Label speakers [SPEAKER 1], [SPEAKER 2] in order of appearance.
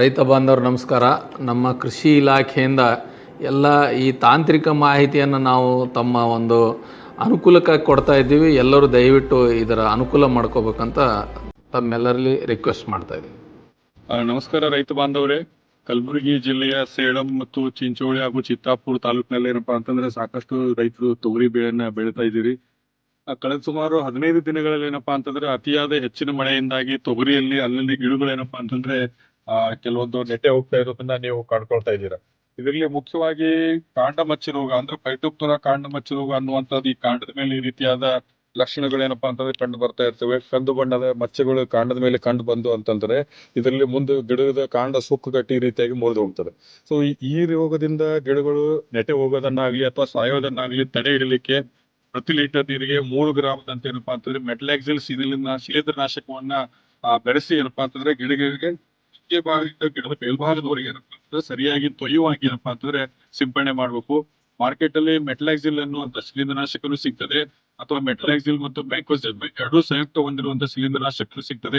[SPEAKER 1] ರೈತ ಬಾಂಧವರು ನಮಸ್ಕಾರ. ನಮ್ಮ ಕೃಷಿ ಇಲಾಖೆಯಿಂದ ಎಲ್ಲ ಈ ತಾಂತ್ರಿಕ ಮಾಹಿತಿಯನ್ನು ನಾವು ತಮ್ಮ ಒಂದು ಅನುಕೂಲಕ್ಕಾಗಿ ಕೊಡ್ತಾ ಇದ್ದೀವಿ. ಎಲ್ಲರೂ ದಯವಿಟ್ಟು ಇದರ ಅನುಕೂಲ ಮಾಡ್ಕೋಬೇಕಂತ ತಮ್ಮೆಲ್ಲರಲ್ಲಿ ರಿಕ್ವೆಸ್ಟ್ ಮಾಡ್ತಾ ಇದ್ದೀವಿ
[SPEAKER 2] ನಮಸ್ಕಾರ ರೈತ ಬಾಂಧವರೇ. ಕಲಬುರಗಿ ಜಿಲ್ಲೆಯ ಸೇಡಂ ಮತ್ತು ಚಿಂಚೋಳಿ ಹಾಗೂ ಚಿತ್ತಾಪುರ ತಾಲೂಕಿನಲ್ಲಿ ಏನಪ್ಪಾ ಅಂತಂದ್ರೆ ಸಾಕಷ್ಟು ರೈತರು ತೊಗರಿ ಬೆಳೆಯನ್ನ ಬೆಳೀತಾ ಇದ್ದೀರಿ. ಕಳೆದ ಸುಮಾರು ಹದಿನೈದು ದಿನಗಳಲ್ಲಿ ಏನಪ್ಪಾ ಅಂತಂದ್ರೆ ಅತಿಯಾದ ಹೆಚ್ಚಿನ ಮಳೆಯಿಂದಾಗಿ ತೊಗರಿಯಲ್ಲಿ ಅಲ್ಲಲ್ಲಿ ಗಿಡಗಳು ಏನಪ್ಪಾ ಅಂತಂದ್ರೆ ಆ, ಕೆಲವೊಂದು ನೆಟ್ಟೆ ಹೋಗ್ತಾ ಇರೋದನ್ನ ನೀವು ಕಂಡ್ಕೊಳ್ತಾ ಇದ್ದೀರಾ? ಇದರಲ್ಲಿ ಮುಖ್ಯವಾಗಿ ಕಾಂಡ ಮಚ್ಚಿ ರೋಗ ಅಂದ್ರೆ ಪೈಟೋಪ್ತುರ ಕಾಂಡ ಮಚ್ಚಿ ರೋಗ ಅನ್ನುವಂಥದ್ದು ಈ ಕಾಂಡದ ಮೇಲೆ ಈ ರೀತಿಯಾದ ಲಕ್ಷಣಗಳೇನಪ್ಪಾ ಅಂತಂದ್ರೆ ಕಂಡು ಬರ್ತಾ ಇರ್ತವೆ. ಕಂದು ಬಣ್ಣದ ಮಚ್ಚೆಗಳು ಕಾಂಡದ ಮೇಲೆ ಕಂಡು ಬಂದು ಅಂತಂದ್ರೆ ಇದರಲ್ಲಿ ಮುಂದೆ ಗಿಡದ ಕಾಂಡ ಸುಕ್ಕುಗಟ್ಟಿ ಈ ರೀತಿಯಾಗಿ ಮುರಿದು ಹೋಗ್ತದೆ. ಸೊ ಈ ರೋಗದಿಂದ ಗಿಡಗಳು ನೆಟೆ ಹೋಗೋದನ್ನಾಗ್ಲಿ ಅಥವಾ ಸಾಯೋದನ್ನಾಗ್ಲಿ ತಡೆ ಹಿಡಲಿಕ್ಕೆ ಪ್ರತಿ ಲೀಟರ್ ನೀರಿಗೆ ಮೂರು ಗ್ರಾಮದಂತೆ ಏನಪ್ಪಾ ಅಂತಂದ್ರೆ ಮೆಟ್ಲಾಕ್ಸಿಲ್ ಶಿಲೀಂಧ್ರನಾಶಕವನ್ನ ನಾಶಕವನ್ನ ಬೆರೆಸಿ ಏನಪ್ಪಾ ಅಂತಂದ್ರೆ ಗಿಡಗಳಿಗೆ ಮುಖ್ಯ ಭಾಗದಿಂದ ಗಿಡದ ಮೇಲ್ಭಾಗದವರೆಗೆ ಏನಪ್ಪಾ ಅಂತಂದ್ರೆ ಸರಿಯಾಗಿ ತೊಯ್ಯುವಾಗಿ ಏನಪ್ಪಾ ಅಂತಂದ್ರೆ ಸಿಂಪಡಣೆ ಮಾಡಬೇಕು. ಮಾರ್ಕೆಟ್ ಅಲ್ಲಿ ಮೆಟ್ಲಾಕ್ಸಿಲ್ ಅನ್ನುವಂತ ಶಿಲೀಂಧ್ರನಾಶಕನು ಸಿಗ್ತದೆ. ಅಥವಾ ಮೆಟ್ಲಾಕ್ಸಿಲ್ ಮತ್ತು ಮ್ಯಾಕೋಸಿಲ್ ಎರಡು ಸಂಯುಕ್ತ ಹೊಂದಿರುವಂತ ಶಿಲೀಂಧ್ರನಾಶಕನು ಸಿಗ್ತದೆ.